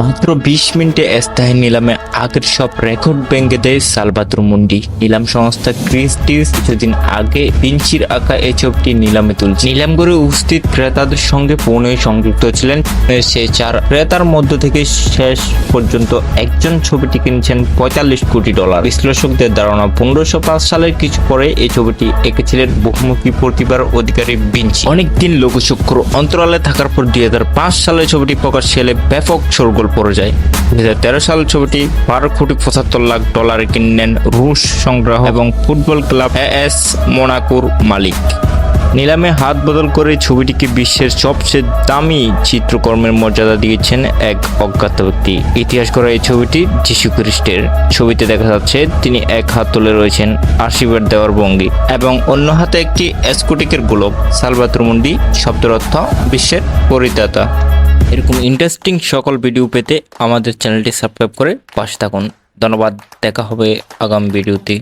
মাত্র বিশ মিনিটে স্থায়ী নিলামে আগের সব রেকর্ড ভেঙে দেয় সালবাতুর মুন্ডি। নিলাম সংস্থা ক্রিস্টিস কিছুদিন আগে পিঞ্চির আঁকা এই ছবিটি নিলামে তুলছে। নিলাম করে উপস্থিত ক্রেতাদের সঙ্গে ফোনে সংযুক্ত ছিলেন সে চার ক্রেতার মধ্য থেকে শেষ পর্যন্ত একজন ছবিটি কিনছেন পঁয়তাল্লিশ কোটি ডলার। বিশ্লেষকদের ধারণা, পনেরোশো পাঁচ সালের কিছু পরে এই ছবিটি এঁকেছিলেন বহুমুখী প্রতিভার অধিকারী বিঞ্চি অনেকদিন লঘুচক্র অন্তরালে থাকার পর দুই হাজার পাঁচ সালে ছবিটি প্রকাশ এলে ব্যাপক শোরগোল পড়ে যায়। দুই হাজার তেরো সাল ছবিটি বারো কোটি পঁচাত্তর লাখ ডলারে কিনলেন রুশ সংগ্রাহক এবং ফুটবল ক্লাব এস মোনাকোর মালিক। নিলামে হাত বদল করে ছবিটিকে বিশ্বের সবচেয়ে দামি চিত্রকর্মের মর্যাদা দিয়েছেন এক অজ্ঞাত ব্যক্তি। ইতিহাস করা এই ছবিটি যিশু খ্রিস্টের। ছবিতে দেখা যাচ্ছে, তিনি এক হাত তুলে রয়েছেন আশীর্বাদ দেওয়ার ভঙ্গি এবং অন্য হাতে একটি স্কুটিকের গোলক সালবাতুর মুন্ডি শব্দের অর্থ বিশ্বের পরিদাতা এরকম ইন্টারেস্টিং সকল ভিডিও পেতে আমাদের চ্যানেলটি সাবস্ক্রাইব করে পাশে থাকুন। ধন্যবাদ, দেখা হবে আগাম ভিডিওতে